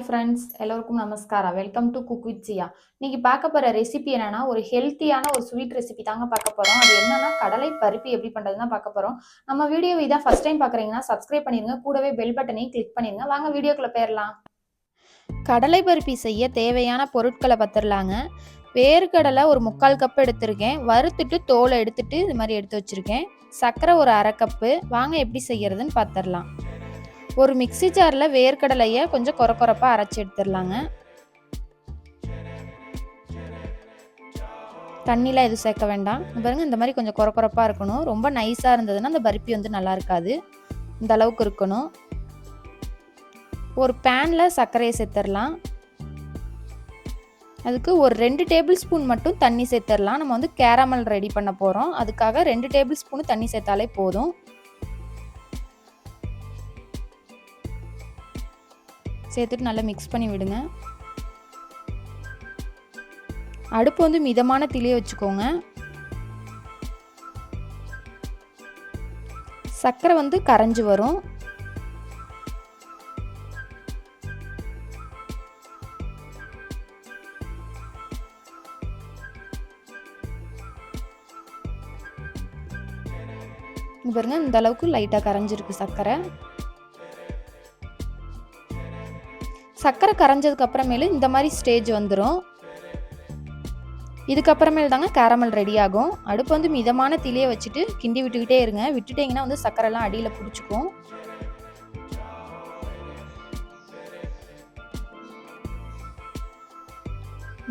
Hi friends எல்லோருக்கும் நமஸ்காரம் welcome to cook with Siya இன்னைக்கு பார்க்க போகிற ரெசிபி என்னன்னா ஒரு ஹெல்த்தியான ஒரு ஸ்வீட் ரெசிபி தாங்க பார்க்க போகிறோம் அது என்னன்னா கடலை பருப்பு எப்படி பண்ணுறதுன்னு பார்க்க போகிறோம் நம்ம வீடியோ இதான் ஃபர்ஸ்ட் டைம் பார்க்குறீங்கன்னா சப்ஸ்கிரைப் பண்ணிருங்க. கூடவே பெல் பட்டனையும் கிளிக் பண்ணிருங்க. வாங்க வீடியோக்குள்ளே போயிடலாம் கடலை பருப்பி செய்ய தேவையான பொருட்களை பத்திரலாங்க வேர்க்கடலை ஒரு முக்கால் கப் எடுத்திருக்கேன். வறுத்துட்டு தோலை எடுத்துட்டு இது மாதிரி எடுத்து வச்சிருக்கேன். சர்க்கரை ஒரு அரை கப்பு வாங்க எப்படி செய்யறதுன்னு பார்த்துடலாம். ஒரு மிக்ஸி ஜாரில் வேர்க்கடலையை கொஞ்சம் கொர கொரப்பாக அரைச்சி எடுத்துடலாங்க. தண்ணிலாம் எதுவும் சேர்க்க வேண்டாம். பாருங்கள் இந்த மாதிரி கொஞ்சம் கொர கொரப்பாக இருக்கணும். ரொம்ப நைஸாக இருந்ததுன்னா அந்த பருப்பி வந்து நல்லா இருக்காது. இந்த அளவுக்கு இருக்கணும். ஒரு பேனில் சர்க்கரையை சேர்த்துடலாம். அதுக்கு ஒரு ரெண்டு டேபிள் ஸ்பூன் மட்டும் தண்ணி சேர்த்துடலாம். நம்ம வந்து கேரமல் ரெடி பண்ண போகிறோம் அதுக்காக ரெண்டு டேபிள் ஸ்பூனு தண்ணி சேர்த்தாலே போதும். சேர்த்துட்டு நல்லா மிக்ஸ் பண்ணி விடுங்க. அடுப்பு வந்து மிதமான திலையை வச்சுக்கோங்க. சர்க்கரை வந்து கரைஞ்சி வரும். பாருங்க இந்த அளவுக்கு லைட்டாக கரைஞ்சிருக்கு சர்க்கரை. சர்க்கரை கரைஞ்சதுக்கு அப்புறமேலு இந்த மாதிரி ஸ்டேஜ் வந்துடும் இதுக்கப்புறமேல் தாங்க கேரமல் ரெடி ஆகும். அடுப்பு வந்து மிதமான திலையை வச்சுட்டு கிண்டி விட்டுக்கிட்டே இருங்க. விட்டுட்டிங்கன்னா வந்து சர்க்கரைலாம் அடியில் பிடிச்சிக்கும்.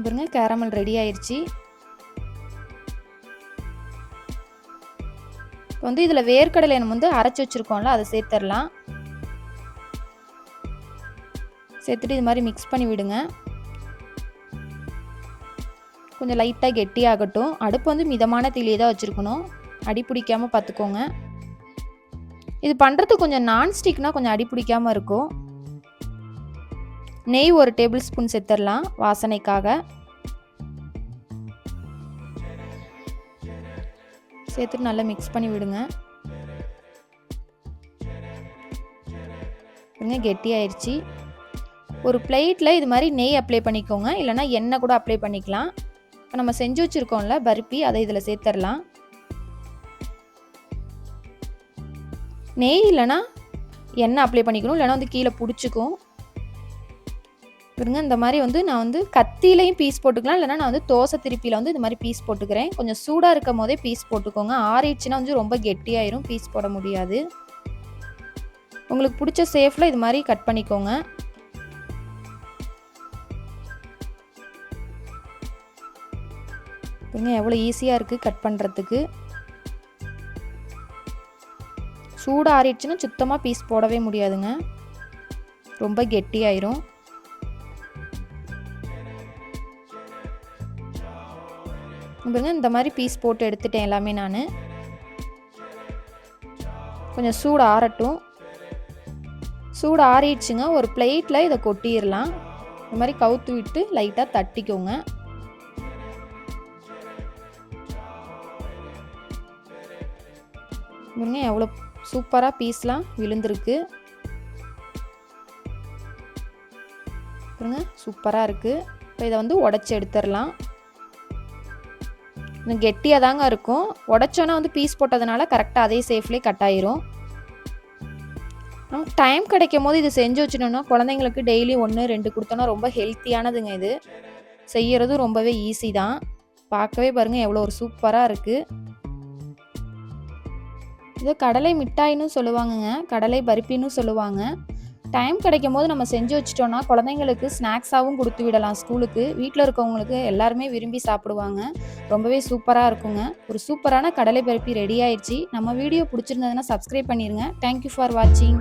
பாருங்க கேரமல் ரெடி ஆயிடுச்சு இப்போ வந்து இதில் வேர்க்கடலை நம்ம வந்து அரைச்சி வச்சுருக்கோம்ல அதை சேர்த்துடலாம் சேர்த்துட்டு இது மாதிரி மிக்ஸ் பண்ணி விடுங்க. கொஞ்சம் லைட்டாக கெட்டியாகட்டும் அடுப்பு வந்து மிதமான தீலியை தான் வச்சுருக்கணும். அடி பிடிக்காமல் பார்த்துக்கோங்க. இது பண்ணுறது கொஞ்சம் நான்ஸ்டிக்னால் கொஞ்சம் அடி பிடிக்காமல் இருக்கும். நெய் ஒரு டேபிள் ஸ்பூன் சேர்த்துடலாம் வாசனைக்காக. சேர்த்துட்டு நல்லா மிக்ஸ் பண்ணி விடுங்க. கெட்டி ஆயிடுச்சு ஒரு பிளேட்டில் இது மாதிரி நெய் அப்ளை பண்ணிக்கோங்க. இல்லைனா எண்ணெய் கூட அப்ளை பண்ணிக்கலாம். இப்போ நம்ம செஞ்சு வச்சுருக்கோம்ல பருப்பி அதை இதில் சேர்த்துடலாம் நெய் இல்லைனா எண்ணெய் அப்ளை பண்ணிக்கணும். இல்லைனா வந்து கீழே பிடிச்சிக்கும். பாருங்க இந்த மாதிரி வந்து நான் வந்து கத்திலையும் பீஸ் போட்டுக்கலாம். இல்லைனா நான் வந்து தோசை திருப்பியில் வந்து இந்த மாதிரி பீஸ் போட்டுக்கிறேன். கொஞ்சம் சூடாக இருக்கும் போதே பீஸ் போட்டுக்கோங்க. ஆறிடுச்சுன்னா வந்து ரொம்ப கெட்டியாயிரும். பீஸ் போட முடியாது. உங்களுக்கு பிடிச்ச சேஃபில் இது மாதிரி கட் பண்ணிக்கோங்க. பாருங்க எவ்வளோ ஈஸியாக இருக்குது கட் பண்ணுறதுக்கு சூடு ஆறிடுச்சுன்னா சுத்தமாக பீஸ் போடவே முடியாதுங்க. ரொம்ப கெட்டியாயிரும். பாருங்க இந்த மாதிரி பீஸ் போட்டு எடுத்துட்டேன் எல்லாமே நான். கொஞ்சம் சூடு ஆறட்டும். சூடு ஆறிடுச்சுங்க ஒரு பிளேட்டில் இதை கொட்டிடலாம். இந்த மாதிரி கவுத்து விட்டு லைட்டாக தட்டிக்கோங்க. பாருங்க எவ்வளோ சூப்பராக பீஸ்லாம் விழுந்திருக்கு. பாருங்க சூப்பராக இருக்குது இப்போ இதை வந்து உடச்சி எடுத்துடலாம். இன்னும் கெட்டியாக தாங்க இருக்கும். உடச்சோன்னா வந்து பீஸ் போட்டதுனால கரெக்டாக அதே சேஃப்லேயே கட் ஆயிரும். நமக்கு டைம் கிடைக்கும் போது இது செஞ்சு வச்சிடணும்னா குழந்தைங்களுக்கு டெய்லி ஒன்று ரெண்டு கொடுத்தோன்னா ரொம்ப ஹெல்த்தியானதுங்க இது. செய்யறதும் ரொம்பவே ஈஸி தான். பார்க்கவே பாருங்கள் எவ்வளோ ஒரு சூப்பராக இருக்குது இதை கடலை மிட்டாயின்னு சொல்லுவாங்கங்க. கடலை பருப்பின்னு சொல்லுவாங்க. டைம் கிடைக்கும் போது நம்ம செஞ்சு வச்சிட்டோம்னா குழந்தைங்களுக்கு ஸ்நாக்ஸாகவும் கொடுத்து விடலாம் ஸ்கூலுக்கு. வீட்டில் இருக்கவங்களுக்கு எல்லாருமே விரும்பி சாப்பிடுவாங்க. ரொம்பவே சூப்பராக இருக்குங்க. ஒரு சூப்பரான கடலை பருப்பி ரெடி ஆயிடுச்சு. நம்ம வீடியோ பிடிச்சிருந்ததுன்னா சப்ஸ்கிரைப் பண்ணிடுங்க தேங்க்யூ ஃபார் வாட்சிங்